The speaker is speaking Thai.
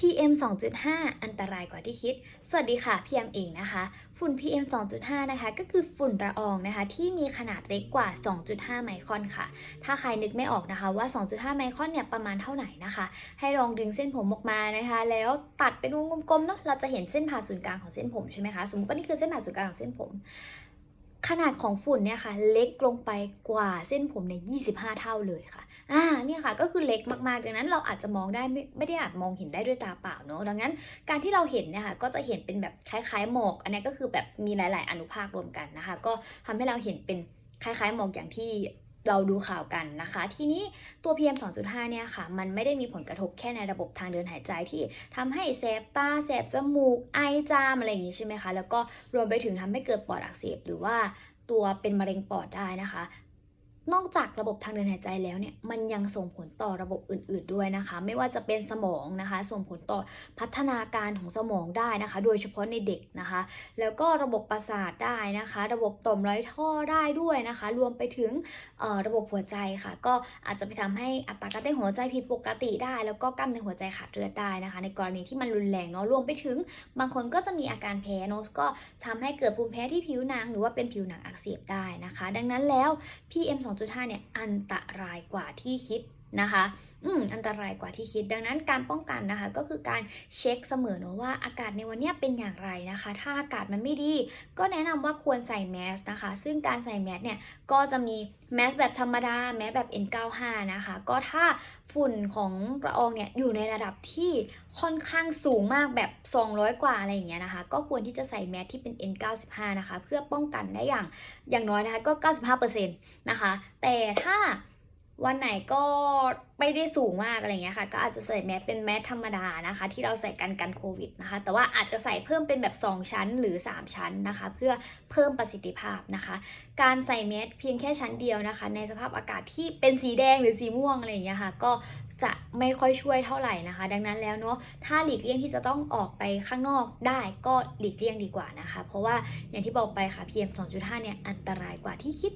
PM 2.5 อันตรายกว่าที่คิด สวัสดีค่ะพี่แอมเองนะคะ ฝุ่น PM 2.5 นะคะ ก็คือฝุ่นละอองนะคะ ที่มีขนาดเล็กกว่า 2.5 ไมครอนค่ะ ถ้าใครนึกไม่ออกนะคะว่า 2.5 ไมครอนเนี่ยประมาณเท่าไหร่นะคะ ให้ลองดึงเส้นผมออกมานะคะ แล้วตัดเป็นวงกลมๆเนาะ เราจะเห็นเส้นผ่าศูนย์กลางของเส้นผมใช่ไหมคะ สมมติว่านี่คือเส้นผ่าศูนย์กลางของเส้นผม ขนาดของฝุ่นเนี่ยค่ะเล็กลงไปกว่าเส้นผมใน 25 เท่าเลยค่ะ อ่า เนี่ยค่ะก็คือเล็กมากๆ ดังนั้นเราอาจจะมองได้ไม่ไม่ได้อาจมองเห็นได้ด้วยตาเปล่าเนาะ ดังนั้นการที่เราเห็นเนี่ยค่ะก็จะเห็นเป็นแบบคล้ายๆหมอก อันนี้ก็คือแบบมีหลาย ๆ อนุภาครวมกันนะคะ ก็ทำให้เราเห็นเป็นคล้ายๆหมอกอย่างที่ เราดูข่าวกันนะคะ ทีนี้ตัว PM 2.5 เนี่ยค่ะ มันไม่ได้มีผลกระทบแค่ในระบบทางเดินหายใจที่ทำให้แสบตาแสบจมูก ไอจาม อะไรอย่างนี้ใช่ไหมคะ แล้วก็รวมไปถึงทำให้เกิดปอดอักเสบหรือว่าตัวเป็นมะเร็งปอดได้นะคะ นอกจากระบบทางเดินหายใจแล้วเนี่ยมันยังส่งผลต่อระบบอื่น ๆด้วยนะคะ ไม่ว่าจะเป็นสมองนะคะ ส่งผลต่อพัฒนาการของสมองได้นะคะ โดยเฉพาะในเด็กนะคะ แล้วก็ระบบประสาทได้นะคะ ระบบต่อมไร้ท่อได้ด้วยนะคะ รวมไปถึงระบบหัวใจค่ะ ก็อาจจะไปทำให้อัตราการเต้นหัวใจผิดปกติได้ แล้วก็กล้ามเนื้อหัวใจขาดเลือดได้นะคะ ในกรณีที่มันรุนแรงเนาะรวมไปถึงบางคนก็จะมีอาการแพ้เนาะก็ทำให้เกิดภูมิแพ้ที่ผิวหนัง หรือว่าเป็นผิวหนังอักเสบได้นะคะ ดังนั้นแล้ว PM 2.5 เนี่ยอันตรายกว่าที่คิด นะคะ อืม อันตรายกว่าที่คิด ดังนั้นการป้องกันนะคะ ก็คือการเช็คเสมอเนอะว่าอากาศในวันนี้เป็นอย่างไรนะคะ ถ้าอากาศมันไม่ดี ก็แนะนำว่าควรใส่แมสนะคะ ซึ่งการใส่แมสเนี่ย ก็จะมีแมสแบบธรรมดา แมสแบบ N95 นะคะ ก็ถ้าฝุ่นของละอองเนี่ยอยู่ในระดับที่ค่อนข้างสูงมากแบบ 200 กว่าอะไรอย่างเงี้ยนะคะ ก็ควรที่จะใส่แมสที่เป็น N95 นะคะ เพื่อป้องกันได้อย่างอย่างน้อยนะคะก็ 95%นะคะ แต่ถ้า วันไหนก็ไม่ได้สูงมากอะไรเงี้ยค่ะ ก็อาจจะใส่แมสเป็นแมสธรรมดานะคะ ที่เราใส่กันกันโควิดนะคะ แต่ว่าอาจจะใส่เพิ่มเป็นแบบ 2 ชั้นหรือ 3 ชั้นนะคะ เพื่อเพิ่มประสิทธิภาพนะคะ การใส่แมสเพียงแค่ชั้นเดียวนะคะ ในสภาพอากาศที่เป็นสีแดงหรือสีม่วงอะไรอย่างเงี้ยค่ะ ก็จะไม่ค่อยช่วยเท่าไหร่นะคะ ดังนั้นแล้วเนาะถ้าหลีกเลี่ยงที่จะต้องออกไปข้างนอกได้ก็หลีกเลี่ยงดีกว่านะคะ เพราะว่าอย่างที่บอกไปค่ะ PM 2.5เนี่ยอันตรายกว่าที่คิด